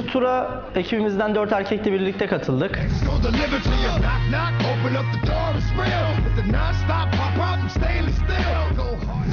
İkinci tura ekibimizden dört erkekle birlikte katıldık.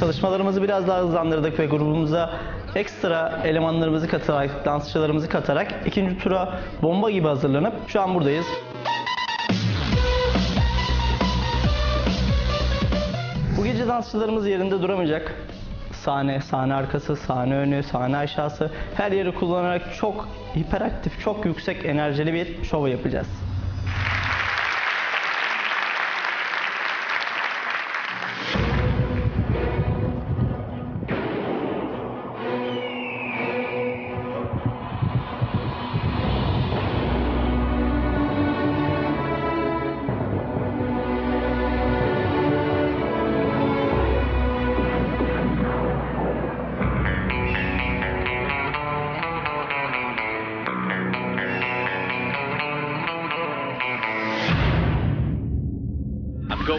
Çalışmalarımızı biraz daha hızlandırdık ve grubumuza ekstra elemanlarımızı katarak, dansçılarımızı katarak ikinci tura bomba gibi hazırlanıp şu an buradayız. Bu gece dansçılarımız yerinde duramayacak. Sahne, sahne arkası, sahne önü, sahne aşağısı her yeri kullanarak çok hiperaktif, çok yüksek enerjili bir şov yapacağız.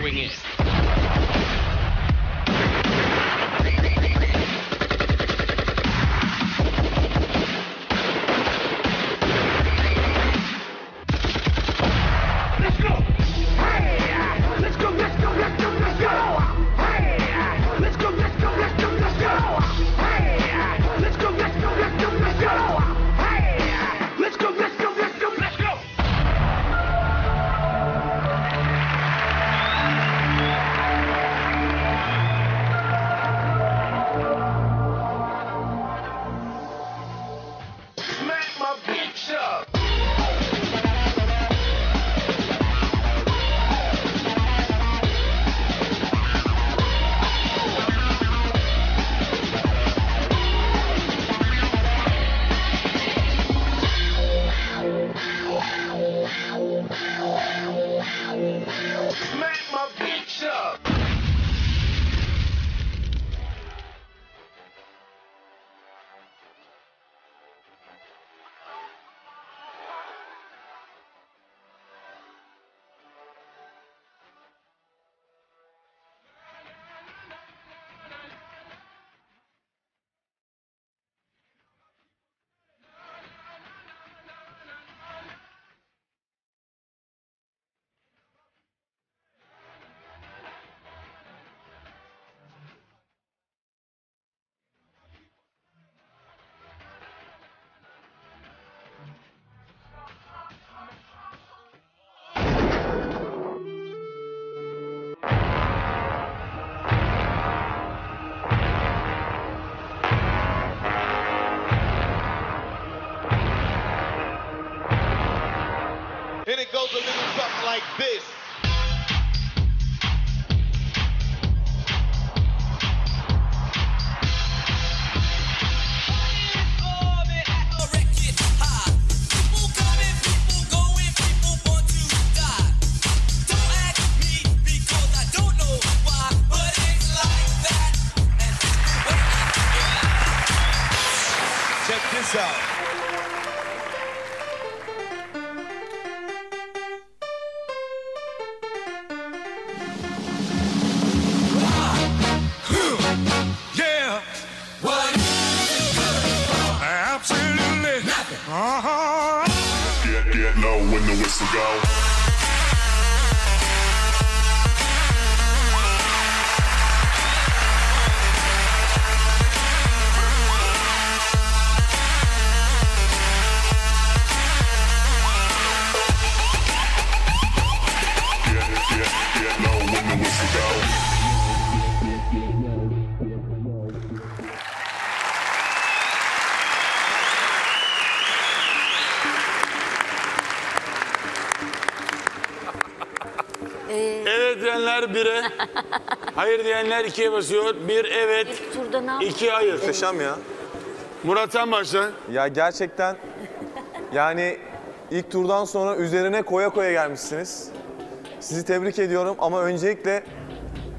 throwing in. This. Check this out. Get, get low when the whistle go. Diyenler bire, hayır diyenler ikiye basıyor. Bir evet, Turda ne yaptın? iki hayır. Muhteşem ya. Murat sen başla. Ya gerçekten yani ilk turdan sonra üzerine koya koya gelmişsiniz. Sizi tebrik ediyorum ama öncelikle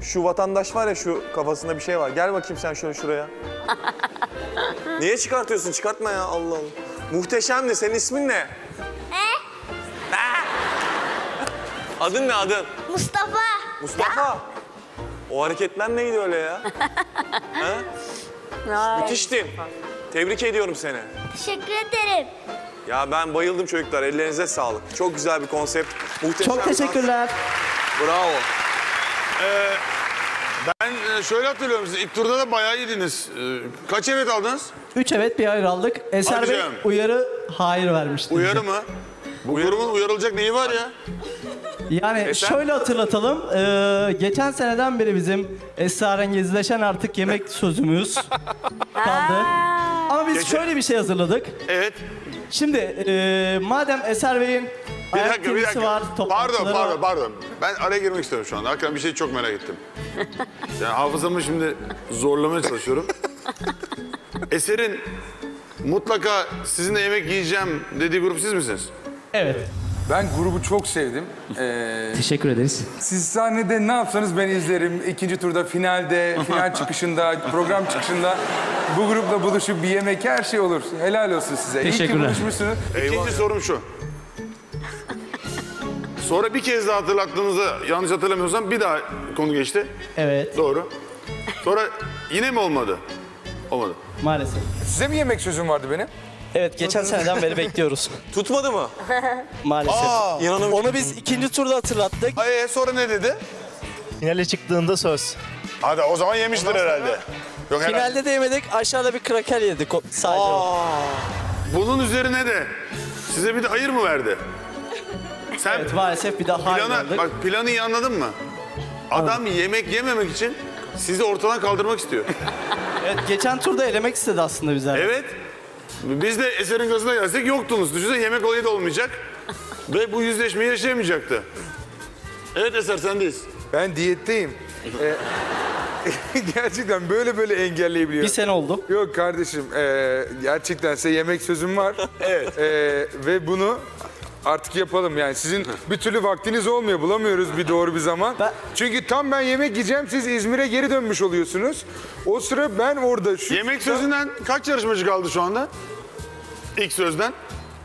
şu vatandaş var ya şu kafasında bir şey var. Gel bakayım sen şöyle şuraya. Niye çıkartıyorsun? Çıkartma ya Allah Allah. Muhteşemdi. Senin ismin ne? Ha? Adın ne adın? Mustafa. Mustafa. O hareketler neydi öyle ya? ha? Müthiştin. Tebrik ediyorum seni. Teşekkür ederim. Ya ben bayıldım çocuklar. Ellerinize sağlık. Çok güzel bir konsept. Muhteşem. Çok teşekkürler. Bravo. Ben e, şöyle hatırlıyorum sizi. İlk turda da bayağı iyiydiniz. E, Kaç evet aldınız? 3 evet bir hayır aldık. Eser Hadi Bey canım. uyarı hayır vermişti. bize. Uyarı mı? Bu grubun uyarılacak neyi var ya? Yani Eser? şöyle hatırlatalım. Ee, geçen seneden beri bizim esrarengizleşen artık yemek sözümüz kaldı. Ama biz Geçen- şöyle bir şey hazırladık. Evet. Şimdi ee, madem Eser Bey'in Bir ayak dakika, bir tenisi dakika. var, Pardon, toplantıları pardon, var. pardon. Ben araya girmek istiyorum şu anda. Hakikaten bir şey çok merak ettim. Yani hafızamı şimdi zorlamaya çalışıyorum. Eser'in mutlaka sizinle yemek yiyeceğim dediği grup siz misiniz? Evet. Ben grubu çok sevdim. Ee, Teşekkür ederiz. siz sahnede ne yapsanız ben izlerim. İkinci turda, finalde, final çıkışında, program çıkışında bu grupla buluşup bir yemek her şey olur. Helal olsun size. İyi ki Teşekkürler. buluşmuşsunuz. İkinci sorum şu. Sonra bir kez daha hatırlattığınızda yanlış hatırlamıyorsam bir daha konu geçti. Evet Doğru. Sonra yine mi olmadı? Olmadı. maalesef. Size mi yemek sözüm vardı benim? Evet geçen seneden beri bekliyoruz Tutmadı mı? maalesef. İnanamıyorum. Onu biz ikinci turda hatırlattık. Ee, sonra ne dedi? Finale çıktığında söz. Hadi o zaman yemiştir herhalde. Yok herhalde. Finalde de yemedik aşağıda bir kraker yedik o- sadece. o. Bunun üzerine de size bir de hayır mı verdi? Sen Evet maalesef bir daha hayır plana, verdik. bak planı iyi anladın mı? Adam yemek yememek için sizi ortadan kaldırmak istiyor. Evet geçen turda elemek istedi aslında bizler. evet. Biz de eserin gazına gelsek yoktunuz. Düşünsene yemek olayı da olmayacak. Ve bu yüzleşmeyi yaşayamayacaktı. Evet Eser sendeyiz. Ben diyetteyim. Ee, gerçekten böyle böyle engelleyebiliyorum. Bir sene oldu. Yok kardeşim, ee, gerçekten size yemek sözüm var. Evet. Ee, ve bunu artık yapalım yani. Sizin bir türlü vaktiniz olmuyor, bulamıyoruz bir doğru bir zaman. Ben- Çünkü tam ben yemek yiyeceğim, siz İzmir'e geri dönmüş oluyorsunuz. O sıra ben orada şu... Yemek sözünden kaç yarışmacı kaldı şu anda? İlk sözden.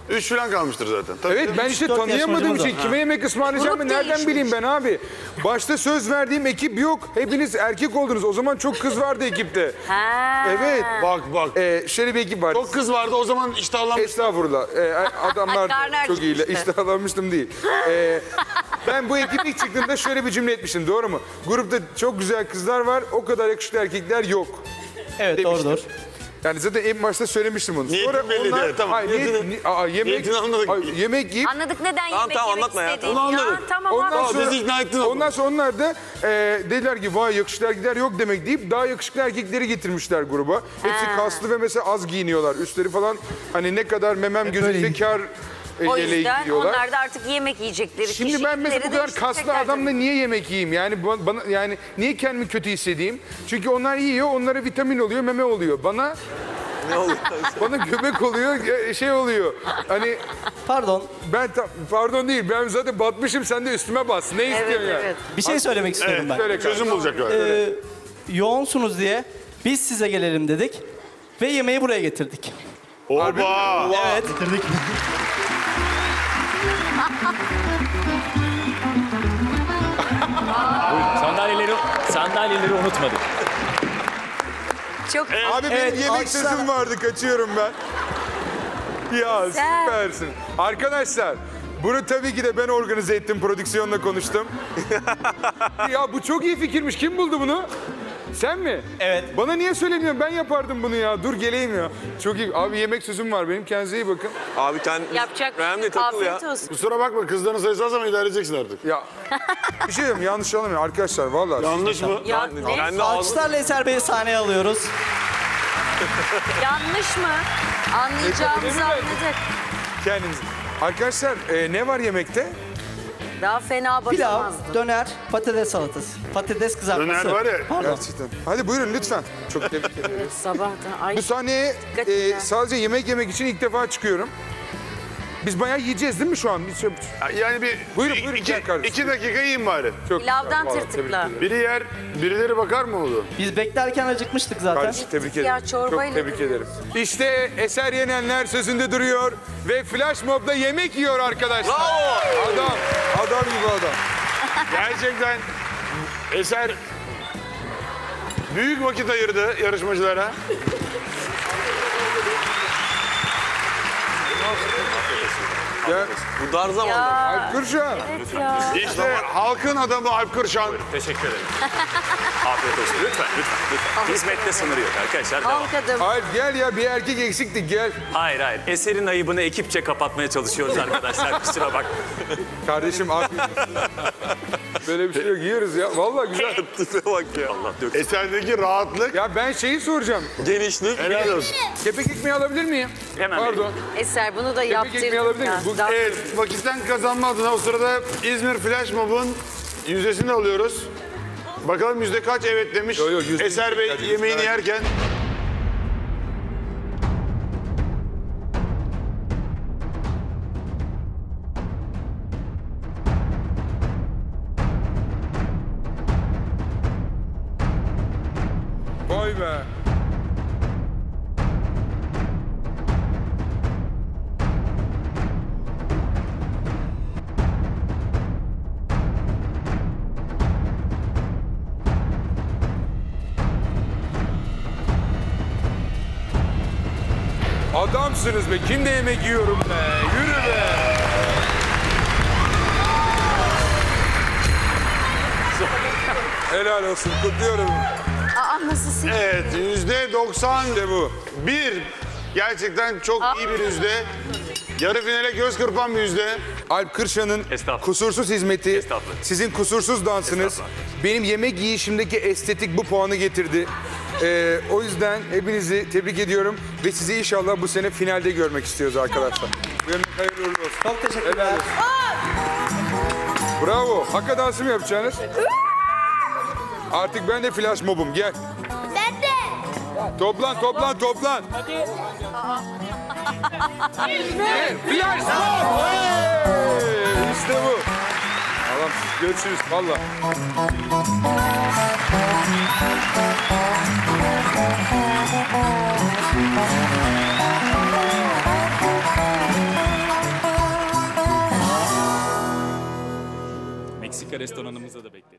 Üç falan kalmıştır zaten. Tabii. Evet ben işte tanıyamadığım için kime yemek ısmarlayacağım Grup nereden değişmiş. bileyim ben abi. Başta söz verdiğim ekip yok. Hepiniz erkek oldunuz. O zaman çok kız vardı ekipte. Ha. Evet. Bak bak. Ee, şöyle bir ekip var. Çok kız vardı o zaman iştahlanmış. Estağfurullah. Ee, adamlar Karnı çok iyiler. acıkmıştı. İştahlanmıştım değil. Ee, ben bu ekip ilk çıktığında şöyle bir cümle etmiştim. Doğru mu? Grupta çok güzel kızlar var. O kadar yakışıklı erkekler yok. Evet demiştim. doğrudur. Yani zaten en başta söylemiştim onu. Niyetin belliydi, evet, tamam. Hayır, niyet- Niyetini- ni- aa, yemek, niyetini anladık. Hayır, yemek yiyip Anladık neden Tamam, yemek tamam, yemek anlatma ya. istediğini. Onu anladık. tamam Ondan abi. sonra, bizi ikna ettin ondan sonra onlar da e, dediler ki vay yakışıklı erkekler yok demek deyip daha yakışıklı erkekleri getirmişler gruba. Hepsi kaslı ve mesela az giyiniyorlar. Üstleri falan hani ne kadar memem gözükse kar O yüzden onlar da artık yemek yiyecekleri Şimdi ben mesela bu kadar kaslı adamla niye yemek yiyeyim? Yani ba- bana yani niye kendimi kötü hissedeyim? Çünkü onlar yiyor, onlara vitamin oluyor, meme oluyor. Bana Ne oluyor? bana göbek oluyor, e, şey oluyor. Hani Pardon ben pardon değil, ben zaten batmışım, sen de üstüme bas. Ne Evet istiyorsun ya? evet. bir şey söylemek istiyorum ben. Söyle Çözüm bulacak galiba. Ee, yoğunsunuz diye biz size gelelim dedik ve yemeği buraya getirdik. Oba! Evet. Sandalyeleri sandalyeleri unutmadık. Çok Abi benim Evet, yemek alkışlar- sözüm vardı, kaçıyorum ben. Ya Güzel. süpersin. Arkadaşlar, bunu tabii ki de ben organize ettim, prodüksiyonla konuştum. ya bu çok iyi fikirmiş. Kim buldu bunu? Sen mi? Evet. Bana niye söylemiyorsun? Ben yapardım bunu ya. Dur geleyim ya. Çok iyi. Abi yemek sözüm var benim. Kendinize iyi bakın. Abi sen yapacak. önemli takıl ya. Afiyet olsun. Kusura bakma kızların sayısı az ama idare edeceksin artık. Ya bir şey diyeyim yanlış anlamayın arkadaşlar vallahi. Yanlış mı? Ya ne? Ağzı Alkışlarla Eser Bey'i sahneye alıyoruz. Yanlış mı? Anlayacağımızı anladık. Kendiniz. Arkadaşlar e, ne var yemekte? Daha fena Pilav, döner, patates salatası. Patates kızartması. Döner var ya. Pardon. Gerçekten. Hadi buyurun lütfen. Çok tebrik ederim. Sabahtan. Ay Bu sahneye Dikkat e, sadece yemek yemek için ilk defa çıkıyorum. Biz bayağı yiyeceğiz değil mi şu an? Biz çok, Yani bir Buyurun, buyurun, iki, gel kardeşim. iki dakika yiyin bari. çok Pilavdan Vallahi tırtıkla. tebrik ederim. Biri yer, birileri bakar mı oldu? Biz beklerken acıkmıştık zaten. Kardeşim tebrik Ya, ederim. Çok çorbayla tebrik ederim. İşte Eser Yenenler sözünde duruyor ve Flash Mob'da yemek yiyor arkadaşlar. Bravo. Adam, adam gibi adam. Gerçekten Eser büyük vakit ayırdı yarışmacılara. Ya, Bu dar zamanda. Alp Kırşan. Evet ya. İşte halkın adamı Alp Kırşan. Teşekkür ederim. Afiyet olsun. Lütfen, lütfen, lütfen. Hizmette sınırı yok arkadaşlar. Devam. Halk adamı. Alp gel ya bir erkek eksiktik gel. Hayır, hayır. Eserin ayıbını ekipçe kapatmaya çalışıyoruz arkadaşlar. Kusura bak. Kardeşim afiyet olsun. Böyle bir şey yok yiyoruz ya. Vallahi güzel. Tipe bak ya. Allah dök. Eserdeki rahatlık Ya ben şeyi soracağım. Genişlik. helal olsun. Kepek ekmeği alabilir miyim? Hemen Pardon. Eser bunu da ekmeği yaptırdık alabilir miyim? Bu- Daha- Evet, vakitten kazanma adına o sırada İzmir Flash Mob'un yüzdesini alıyoruz. Bakalım yüzde kaç evet demiş. Yo, yo, yüzde Eser Bey edin. yemeğini Merak yerken. Vay be. Adamsınız be. Kimde yemek yiyorum be. Yürü be. Helal olsun. Kutluyorum. Aa nasıl Evet, yüzde 90 İşte bu. bir. Gerçekten çok iyi bir yüzde. Yarı finale göz kırpan bir yüzde. Alp Kırşan'ın Estağfurullah. kusursuz hizmeti, Estağfurullah. sizin kusursuz dansınız, Estağfurullah. benim yemek yiyişimdeki estetik bu puanı getirdi. Ee, o yüzden hepinizi tebrik ediyorum ve sizi inşallah bu sene finalde görmek istiyoruz arkadaşlar. Buyurun, hayırlı uğurlu olsun. Çok teşekkürler. Bravo. Hakka dansı mı yapacaksınız? Artık ben de flash mobum. Gel. Ben de. Toplan, toplan, toplan. Hadi. Flash mob! Hey! İşte bu. Tamam, görüşürüz. Valla. Meksika restoranımızda da bekleriz.